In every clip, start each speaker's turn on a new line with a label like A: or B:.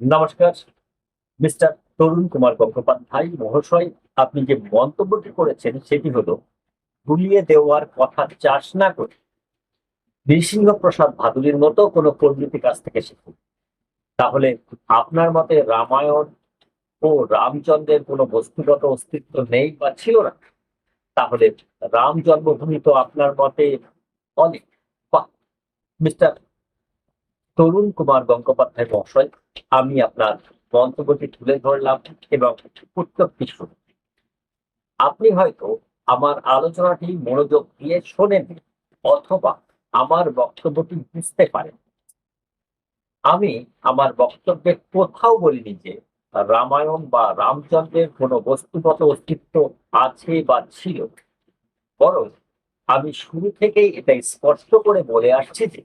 A: নমস্কার, মিস্টার তরুণ কুমার গঙ্গোপাধ্যায় মহাশয়। আপনি যে মন্তব্যটি করেছেন, সেটি হলো গুলিয়ে দেওয়ার কথা চাষ না করে নৃসিংহ প্রসাদ ভাদুরীর মতো কোনো পণ্ডিতের কাছ থেকে শিখুন। তাহলে আপনার মতে রামায়ণ ও রামচন্দ্রের কোনো বস্তুগত অস্তিত্ব নেই বা ছিল না? তাহলে রাম জন্মভূমি তো আপনার মতে অনেক। মিস্টার তরুণ কুমার গঙ্গোপাধ্যায় মহাশয়, আমি আপনার মন্তব্যটি তুলে ধরলাম এবং উত্তরটি শুনুন আপনি হয়তো আমার আলোচনাটি মনোযোগ দিয়ে শোনেন অথবা আমার বক্তব্যটি বুঝতে পারেন আমি আমার বক্তব্যে কোথাও বলিনি যে রামায়ণ বা রামচন্দ্রের কোনো বস্তুগত অস্তিত্ব আছে বা ছিল। বরং আমি শুরু থেকেই এটা স্পষ্ট করে বলে আসছি যে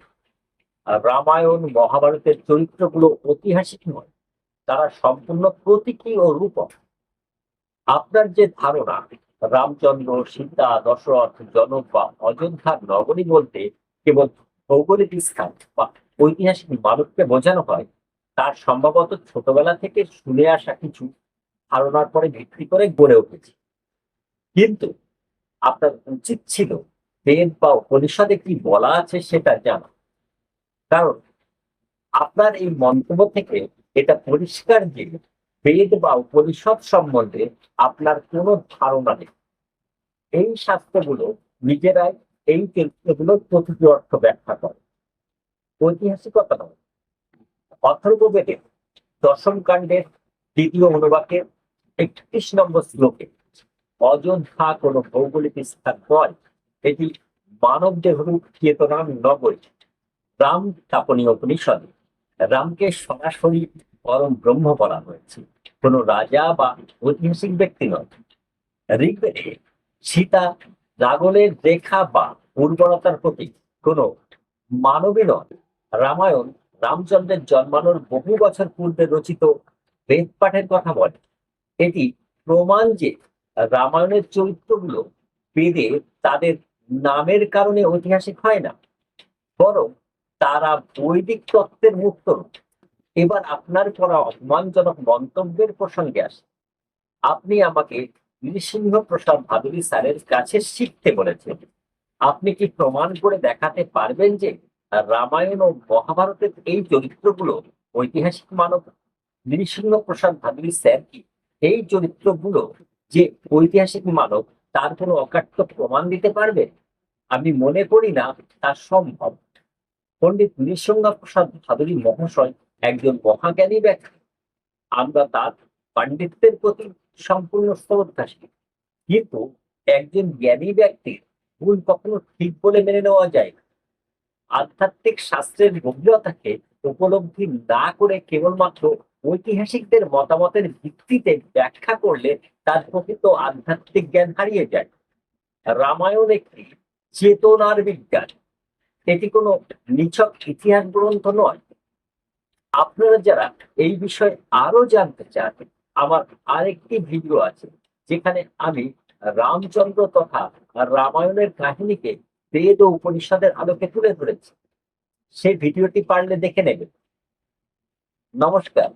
A: রামায়ণ, মহাভারতের চরিত্রগুলো ঐতিহাসিক নয়, তারা সম্পূর্ণ প্রতীকী ও রূপক। আপনার যে ধারণা, রামচন্দ্র, সীতা, দশরথ, জনক বা অযোধ্যার নগরী বলতে কেবল ভৌগোলিক স্থান বা ঐতিহাসিক মানবকে বোঝানো হয়, তার সম্ভবত ছোটবেলা থেকে শুনে আসা কিছু ধারণার পরে ভিত্তি করে গড়ে উঠেছে। কিন্তু আপনার উচিত ছিল বেদ বা উপনিষদে কি বলা আছে সেটা জানা। কারণ আপনার এই মন্তব্য থেকে এটা পরিষ্কার যে বেদ বা উপনিষদ সম্বন্ধে আপনার কোনো ধারণা নেই। এই শাস্ত্রগুলো নিজেরাই এই চরিত্রগুলোর প্রতিটি অর্থ ব্যাখ্যা করে। ঐতিহাসিকতা নয়। অথর্ব বেদের দশম কাণ্ডের দ্বিতীয় অনুবাকে একত্রিশ নম্বর শ্লোকে অযোধ্যা কোনো ভৌগোলিক স্থান নয়, এটি মানব দেহরূপ চেতনার নগরী। রাম তাপনীয় উপনিষদে। রামকে সরাসরি পরম ব্রহ্ম বলা হয়েছে। কোনো রাজা বা ঐতিহাসিক ব্যক্তি নয়। ঋগ্বেদে সীতা রাগলের রেখা বা উর্বরতার প্রতি কোনো মানবী নয়। রামায়ণ রামচন্দ্রের জন্মানোর বহু বছর পূর্বে রচিত বেদ পাঠের কথা বলে। এটি প্রমাণ যে রামায়ণের চরিত্রগুলো বেদে তাদের নামের কারণে ঐতিহাসিক হয় না, বরং তারা বৈদিক তত্ত্বের মুক্ত এবার আপনার করা অপমানজনক মন্তব্যের প্রসঙ্গে আসে। আপনি আমাকে নৃসিংহ প্রসাদ ভাদুরী স্যারের কাছে শিখতে বলেছেন। আপনি কি প্রমাণ করে দেখাতে পারবেন যে রামায়ণ ও মহাভারতের এই চরিত্রগুলো ঐতিহাসিক মানব? নৃসিংহ প্রসাদ ভাদুরী স্যার কি এই চরিত্রগুলো যে ঐতিহাসিক মানব, তার কোনো অকাট্য প্রমাণ দিতে পারবে? আমি মনে করি না তা সম্ভব। পণ্ডিত নৃসিংহ প্রসাদ ভাদুরী মহাশয় একজন মহাজ্ঞানী ব্যক্তি আমরা তার পাণ্ডিত্যের প্রতি সম্পূর্ণ শ্রদ্ধাশীল কিন্তু একজন জ্ঞানী ব্যক্তির ভুল কখনো ঠিক বলে মেনে নেওয়া যায় না। আধ্যাত্মিক শাস্ত্রের গভীরতাকে উপলব্ধি না করে কেবলমাত্র ঐতিহাসিকদের মতামতের ভিত্তিতে ব্যাখ্যা করলে তার প্রকৃত আধ্যাত্মিক জ্ঞান হারিয়ে যায়। রামায়ণ একটি চেতনার বিজ্ঞান। এটি কোনো নিছক ইতিহাস গ্রন্থ নয়। আপনারা যারা এই বিষয়ে আরও জানতে চান, আমার আরেকটি ভিডিও আছে, যেখানে আমি রামচন্দ্র তথা রামায়ণের কাহিনীকে বেদ ও উপনিষদের আলোকে তুলে ধরেছি। সেই ভিডিওটি পারলে দেখে নেবেন। নমস্কার।